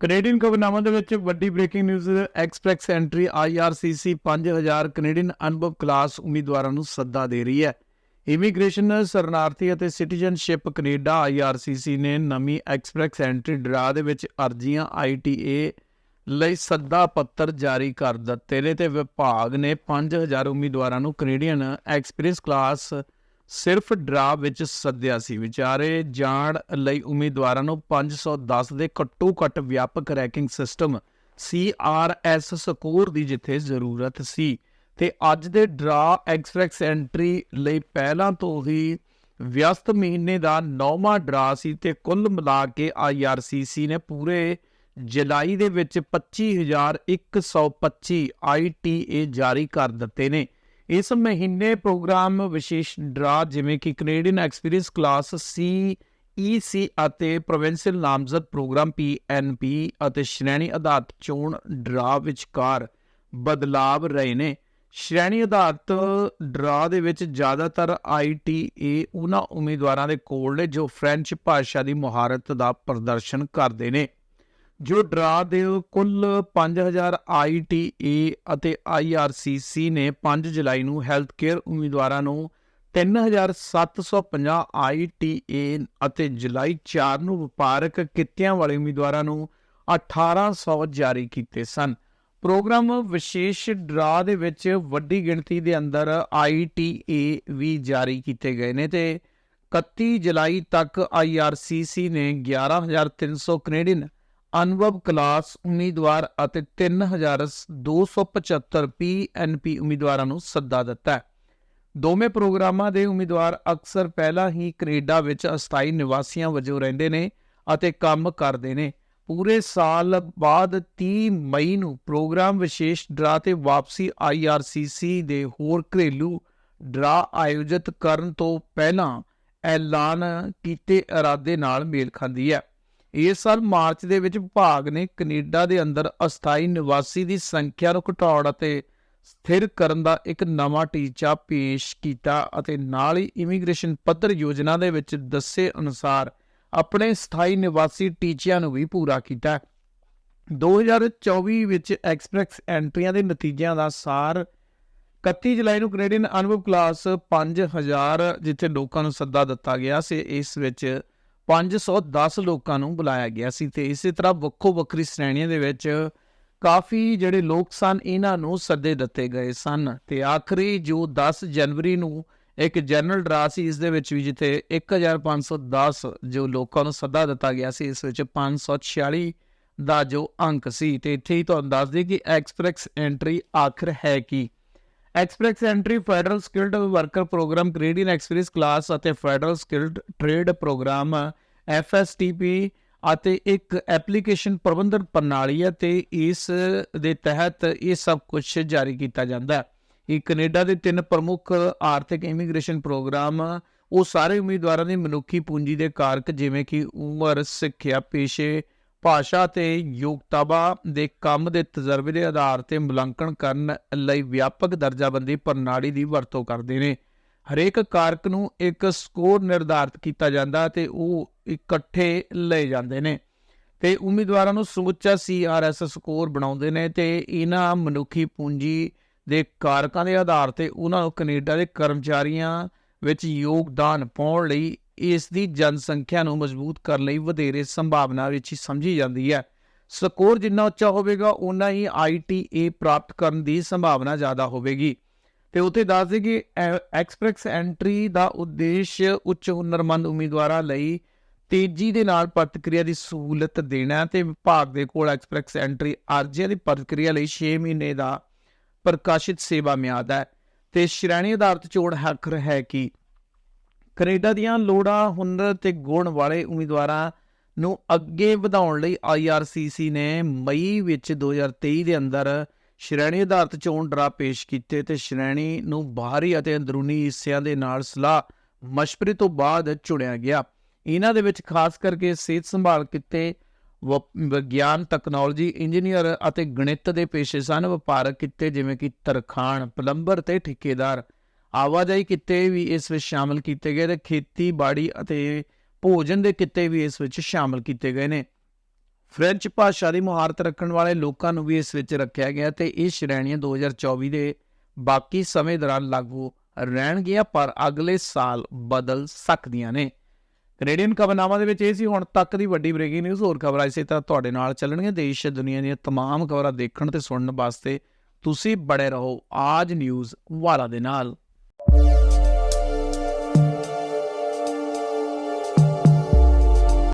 Canadian ਖਬਰਨਾਮਾ ਦੇ ਵਿੱਚ ਵੱਡੀ breaking news express entry IRCC 5000 Canadian ਅਨੁਭਵ ਕਲਾਸ ਉਮੀਦਵਾਰਾਂ ਨੂੰ ਸੱਦਾ ਦੇ ਰਹੀ ਹੈ। ਇਮੀਗ੍ਰੇਸ਼ਨ ਸ਼ਰਨਾਰਥੀ ਅਤੇ ਸਿਟੀਜ਼ਨਸ਼ਿਪ ਕੈਨੇਡਾ IRCC ਨੇ ਨਵੀਂ ਐਕਸਪ੍ਰੈਸ ਐਂਟਰੀ ਡਰਾ ਦੇ ਵਿੱਚ ਅਰਜ਼ੀਆਂ ITA ਲਈ ਸੱਦਾ ਪੱਤਰ ਜਾਰੀ ਕਰ ਦਿੱਤੇ ਨੇ ਤੇ ਵਿਭਾਗ ਨੇ 5000 ਉਮੀਦਵਾਰਾਂ ਨੂੰ ਕੈਨੇਡੀਅਨ ਐਕਸਪ੍ਰੈਸ ਕਲਾਸ ਸਿਰਫ ਡਰਾ ਵਿੱਚ ਸੱਦਿਆ ਸੀ। ਵਿਚਾਰੇ ਜਾਣ ਲਈ ਉਮੀਦਵਾਰਾਂ ਨੂੰ 510 ਦੇ ਘੱਟੋ ਘੱਟ ਵਿਆਪਕ ਰੈਂਕਿੰਗ ਸਿਸਟਮ CRS ਸਕੋਰ ਦੀ ਜਿੱਥੇ ਜ਼ਰੂਰਤ ਸੀ। ਤੇ ਅੱਜ ਦੇ ਡਰਾ ਐਕਸਪ੍ਰੈਸ ਐਂਟਰੀ ਲਈ ਪਹਿਲਾਂ ਤੋਂ ਹੀ ਵਿਅਸਤ ਮਹੀਨੇ ਦਾ ਨੌਵਾਂ ਡਰਾ ਸੀ ਤੇ ਕੁੱਲ ਮਿਲਾ ਕੇ IRCC ਨੇ ਪੂਰੇ ਜੁਲਾਈ ਦੇ ਵਿੱਚ 25125 ITA ਜਾਰੀ ਕਰ ਦਿੱਤੇ ਨੇ। ਇਸ ਮਹੀਨੇ ਪ੍ਰੋਗਰਾਮ ਵਿਸ਼ੇਸ਼ ਡਰਾ ਜਿਵੇਂ ਕਿ Canadian experience class C EC ਅਤੇ ਪ੍ਰੋਵਿੰਸ਼ੀਅਲ ਨਾਮਜ਼ਦ ਪ੍ਰੋਗਰਾਮ ਪੀਐਨਪੀ ਅਤੇ ਸ਼੍ਰੇਣੀ ਆਧਾਰਿਤ ਚੋਣ ਡਰਾ ਵਿਚਕਾਰ ਬਦਲਾਵ ਰਹੇ ਨੇ। ਸ਼੍ਰੇਣੀ ਆਧਾਰਿਤ ਡਰਾ ਦੇ ਵਿੱਚ ਜ਼ਿਆਦਾਤਰ ਆਈਟੀਏ ਉਹਨਾਂ ਉਮੀਦਵਾਰਾਂ ਦੇ ਕੋਲ ਨੇ ਜੋ ਫ੍ਰੈਂਚ ਭਾਸ਼ਾ ਦੀ ਮੁਹਾਰਤ ਦਾ ਪ੍ਰਦਰਸ਼ਨ ਕਰਦੇ ਨੇ। ਜੋ ਡਰਾ ਦੇ ਕੁੱਲ 5000 ITA ਅਤੇ IRCC ਨੇ 5 ਜੁਲਾਈ ਨੂੰ ਹੈਲਥ ਕੇਅਰ ਉਮੀਦਵਾਰਾਂ ਨੂੰ 3750 ITA ਅਤੇ ਜੁਲਾਈ 4 ਨੂੰ ਵਪਾਰਕ ਕਿੱਤਿਆਂ ਵਾਲੇ ਉਮੀਦਵਾਰਾਂ ਨੂੰ 1800 ਜਾਰੀ ਕੀਤੇ ਸਨ। ਪ੍ਰੋਗਰਾਮ ਵਿਸ਼ੇਸ਼ ਡਰਾ ਦੇ ਵਿੱਚ ਵੱਡੀ ਗਿਣਤੀ ਦੇ ਅੰਦਰ ITA ਵੀ ਜਾਰੀ ਕੀਤੇ ਗਏ ਨੇ ਤੇ 31 ਜੁਲਾਈ ਤੱਕ IRCC ਨੇ 11300 ਕੈਨੇਡੀਅਨ ਅਨੁਭਵ ਕਲਾਸ ਉਮੀਦਵਾਰ ਅਤੇ 3275 ਪੀਐਨਪੀ ਉਮੀਦਵਾਰਾਂ ਨੂੰ ਸੱਦਾ ਦਿੱਤਾ ਹੈ। ਦੋਵੇਂ ਪ੍ਰੋਗਰਾਮਾਂ ਦੇ ਉਮੀਦਵਾਰ ਅਕਸਰ ਪਹਿਲਾਂ ਹੀ ਕੈਨੇਡਾ ਵਿੱਚ ਅਸਥਾਈ ਨਿਵਾਸੀਆਂ ਵਜੋਂ ਰਹਿੰਦੇ ਨੇ ਅਤੇ ਕੰਮ ਕਰਦੇ ਨੇ। ਪੂਰੇ ਸਾਲ ਬਾਅਦ 30 ਮਈ ਨੂੰ ਪ੍ਰੋਗਰਾਮ ਵਿਸ਼ੇਸ਼ ਡਰਾ ਤੇ ਵਾਪਸੀ IRCC ਦੇ ਹੋਰ ਘਰੇਲੂ ਡਰਾ ਆਯੋਜਿਤ ਕਰਨ ਤੋਂ ਪਹਿਲਾਂ ਐਲਾਨ ਕੀਤੇ ਇਰਾਦੇ ਨਾਲ ਮੇਲ ਖਾਂਦੀ ਹੈ। ਇਸ ਸਾਲ ਮਾਰਚ ਦੇ ਵਿੱਚ ਵਿਭਾਗ ਨੇ ਕੈਨੇਡਾ ਦੇ ਅੰਦਰ ਅਸਥਾਈ ਨਿਵਾਸੀ ਦੀ ਸੰਖਿਆ ਨੂੰ ਘਟਾਉਣ ਅਤੇ ਸਥਿਰ ਕਰਨ ਦਾ ਇੱਕ ਨਵਾਂ ਟੀਚਾ ਪੇਸ਼ ਕੀਤਾ ਅਤੇ ਨਾਲ ਹੀ ਇਮੀਗ੍ਰੇਸ਼ਨ ਪੱਧਰ ਯੋਜਨਾ ਦੇ ਵਿੱਚ ਦੱਸੇ ਅਨੁਸਾਰ ਆਪਣੇ ਸਥਾਈ ਨਿਵਾਸੀ ਟੀਚਿਆਂ ਨੂੰ ਵੀ ਪੂਰਾ ਕੀਤਾ। 2024 ਵਿੱਚ ਐਕਸਪ੍ਰੈਸ ਐਂਟਰੀਆਂ ਦੇ ਨਤੀਜਿਆਂ ਦਾ ਸਾਰ 31 ਜੁਲਾਈ ਨੂੰ ਕੈਨੇਡੀਅਨ ਅਨੁਭਵ ਕਲਾਸ 5000 ਜਿੱਥੇ ਲੋਕਾਂ ਨੂੰ ਸੱਦਾ ਦਿੱਤਾ ਗਿਆ ਸੀ, ਇਸ ਵਿੱਚ 510 ਲੋਕਾਂ ਨੂੰ ਬੁਲਾਇਆ ਗਿਆ ਸੀ ਤੇ ਇਸੇ ਤਰ੍ਹਾਂ ਵੱਖੋ ਵੱਖਰੀ ਸ਼੍ਰੇਣੀਆਂ ਦੇ ਵਿੱਚ ਕਾਫੀ ਜਿਹੜੇ ਲੋਕ ਸਨ, ਇਹਨਾਂ ਨੂੰ ਸੱਦੇ ਦਿੱਤੇ ਗਏ ਸਨ ਤੇ ਆਖਰੀ ਜੋ 10 ਜਨਵਰੀ ਨੂੰ ਇੱਕ ਜਨਰਲ ਡਰਾ ਸੀ, ਇਸ ਦੇ ਵਿੱਚ ਵੀ ਜਿੱਥੇ 1510 ਜੋ ਲੋਕਾਂ ਨੂੰ ਸੱਦਾ ਦਿੱਤਾ ਗਿਆ ਸੀ, ਇਸ ਵਿੱਚ 546 ਦਾ ਜੋ ਅੰਕ ਸੀ ਤੇ ਇੱਥੇ ਹੀ ਤੁਹਾਨੂੰ ਦੱਸ ਦਈਏ ਕਿ ਐਕਸਪ੍ਰੈਸ ਐਂਟਰੀ ਆਖਰ ਹੈ ਕੀ। Express entry federal skilled worker program Canadian experience class ਅਤੇ federal skilled trade program FSTP ਅਤੇ ਇੱਕ ਐਪਲੀਕੇਸ਼ਨ ਪ੍ਰਬੰਧਨ ਪ੍ਰਣਾਲੀ ਹੈ ਤੇ ਇਸ ਦੇ ਤਹਿਤ ਇਹ ਸਭ ਕੁਝ ਜਾਰੀ ਕੀਤਾ ਜਾਂਦਾ ਹੈ। ਇਹ ਕੈਨੇਡਾ ਦੇ ਤਿੰਨ ਪ੍ਰਮੁੱਖ ਆਰਥਿਕ ਇਮੀਗ੍ਰੇਸ਼ਨ ਪ੍ਰੋਗਰਾਮ, ਉਹ ਸਾਰੇ ਉਮੀਦਵਾਰਾਂ ਦੀ ਮਨੁੱਖੀ ਪੂੰਜੀ ਦੇ ਕਾਰਕ ਜਿਵੇਂ ਕਿ ਉਮਰ, ਸਿੱਖਿਆ, ਪੇਸ਼ੇ ਭਾਸ਼ਾ ਤੇ ਯੋਗਤਾਵਾ ਦੇ ਕੰਮ ਦੇ ਤਜਰਬੇ ਦੇ ਆਧਾਰ ਤੇ ਮੁਲਾਂਕਣ ਕਰਨ ਲਈ ਵਿਆਪਕ ਦਰਜਾਬੰਦੀ ਪ੍ਰਣਾਲੀ ਦੀ ਵਰਤੋਂ ਕਰਦੇ ਨੇ। ਹਰੇਕ ਕਾਰਕ ਨੂੰ ਇੱਕ ਸਕੋਰ ਨਿਰਧਾਰਤ ਕੀਤਾ ਜਾਂਦਾ ਤੇ ਉਹ ਇਕੱਠੇ ਲਏ ਜਾਂਦੇ ਨੇ ਤੇ ਉਮੀਦਵਾਰਾਂ ਨੂੰ ਸਮੁੱਚਾ CRS ਸਕੋਰ ਬਣਾਉਂਦੇ ਨੇ ਤੇ ਇਹਨਾਂ ਮਨੁੱਖੀ ਪੂੰਜੀ ਦੇ ਕਾਰਕਾਂ ਦੇ ਆਧਾਰ ਤੇ ਉਹਨਾਂ ਨੂੰ ਕੈਨੇਡਾ ਦੇ ਕਰਮਚਾਰੀਆਂ ਵਿੱਚ ਯੋਗਦਾਨ ਪਾਉਣ ਲਈ ਇਸ ਦੀ ਜਨਸੰਖਿਆ ਨੂੰ ਮਜ਼ਬੂਤ ਕਰਨ ਲਈ ਵਧੇਰੇ ਸੰਭਾਵਨਾ ਵਿੱਚ ਹੀ ਸਮਝੀ ਜਾਂਦੀ ਹੈ। ਸਕੋਰ ਜਿੰਨਾ ਉੱਚਾ ਹੋਵੇਗਾ ਉਨਾ ਹੀ ITA ਪ੍ਰਾਪਤ ਕਰਨ ਦੀ ਸੰਭਾਵਨਾ ਜ਼ਿਆਦਾ ਹੋਵੇਗੀ। ਤੇ ਉਥੇ ਦੱਸਦੇ ਕਿ ਐਕਸਪ੍ਰੈਸ ਐਂਟਰੀ ਦਾ ਉਦੇਸ਼ ਉੱਚ ਹੁਨਰਮੰਦ ਉਮੀਦਵਾਰਾਂ ਲਈ ਤੇਜ਼ੀ ਦੇ ਨਾਲ ਪ੍ਰਤੀਕਿਰਿਆ ਦੀ ਸਹੂਲਤ ਦੇਣਾ ਤੇ ਵਿਭਾਗ ਦੇ ਕੋਲ ਐਕਸਪ੍ਰੈਸ ਐਂਟਰੀ ਅਰਜ਼ੀਆਂ ਦੀ ਪ੍ਰਤੀਕਿਰਿਆ ਲਈ 6 ਮਹੀਨੇ ਦਾ ਪ੍ਰਕਾਸ਼ਿਤ ਸੇਵਾ ਮਿਆਦ ਹੈ। ਤੇ ਸ਼੍ਰੇਣੀ ਆਧਾਰਿਤ ਚੋਣ ਹੱਕ ਹੈ ਕਿ ਕੈਨੇਡਾ ਦੀਆਂ ਲੋੜਾਂ, ਹੁਨਰ ਤੇ ਗੁਣ ਵਾਲੇ ਉਮੀਦਵਾਰਾਂ ਨੂੰ ਅੱਗੇ ਵਧਾਉਣ ਲਈ IRCC ਨੇ ਮਈ ਵਿੱਚ 2023 ਦੇ ਅੰਦਰ ਸ਼੍ਰੇਣੀ ਆਧਾਰਿਤ ਚੋਣ ਡਰਾ ਪੇਸ਼ ਕੀਤੇ ਤੇ ਸ਼੍ਰੇਣੀ ਨੂੰ ਬਾਹਰੀ ਅਤੇ ਅੰਦਰੂਨੀ ਹਿੱਸਿਆਂ ਦੇ ਨਾਲ ਸਲਾਹ ਮਸ਼ਵਰੇ ਤੋਂ ਬਾਅਦ ਚੁਣਿਆ ਗਿਆ। ਇਹਨਾਂ ਦੇ ਵਿੱਚ ਖਾਸ ਕਰਕੇ ਸਿਹਤ ਸੰਭਾਲ ਕਿੱਤੇ ਵਿਗਿਆਨ ਟੈਕਨੋਲੋਜੀ ਇੰਜੀਨੀਅਰ ਅਤੇ ਗਣਿਤ ਦੇ ਪੇਸ਼ੇ ਸਨ। ਵਪਾਰਕ ਕਿੱਤੇ ਜਿਵੇਂ ਕਿ ਤਰਖਾਣ, ਪਲੰਬਰ ਤੇ ਠੇਕੇਦਾਰ ਆਵਾਜਾਈ ਕਿੱਤੇ ਵੀ ਇਸ ਵਿੱਚ ਸ਼ਾਮਲ ਕੀਤੇ ਗਏ ਤੇ ਖੇਤੀਬਾੜੀ ਅਤੇ ਭੋਜਨ ਦੇ ਕਿੱਤੇ ਵੀ ਇਸ ਵਿੱਚ ਸ਼ਾਮਲ ਕੀਤੇ ਗਏ ਨੇ ਫ੍ਰੈਂਚ ਭਾਸ਼ਾ ਦੀ ਮੁਹਾਰਤ ਰੱਖਣ ਵਾਲੇ ਲੋਕਾਂ ਨੂੰ ਵੀ ਇਸ ਵਿੱਚ ਰੱਖਿਆ ਗਿਆ ਤੇ ਇਹ ਸ਼੍ਰੇਣੀਆਂ 2024 ਦੇ ਬਾਕੀ ਸਮੇਂ ਦੌਰਾਨ ਲਾਗੂ ਰਹਿਣਗੀਆਂ ਪਰ ਅਗਲੇ ਸਾਲ ਬਦਲ ਸਕਦੀਆਂ ਨੇ ਕੈਨੇਡੀਅਨ ਖਬਰਨਾਮਾ ਦੇ ਵਿੱਚ ਇਹ ਸੀ ਹੁਣ ਤੱਕ ਦੀ ਵੱਡੀ ਬ੍ਰੇਕਿੰਗ ਨਿਊਜ਼ ਹੋਰ ਖਬਰਾਂ ਇਸੇ ਤਰ੍ਹਾਂ ਤੁਹਾਡੇ ਨਾਲ ਚੱਲਣਗੀਆਂ ਦੇਸ਼ ਦੁਨੀਆ ਦੀਆਂ तमाम ਖਬਰਾਂ ਦੇਖਣ ਤੇ ਸੁਣਨ ਵਾਸਤੇ ਤੁਸੀਂ ਬੜੇ ਰਹੋ ਆਜ ਨਿਊਜ਼ ਵਾਲਾ ਦੇ ਨਾਲ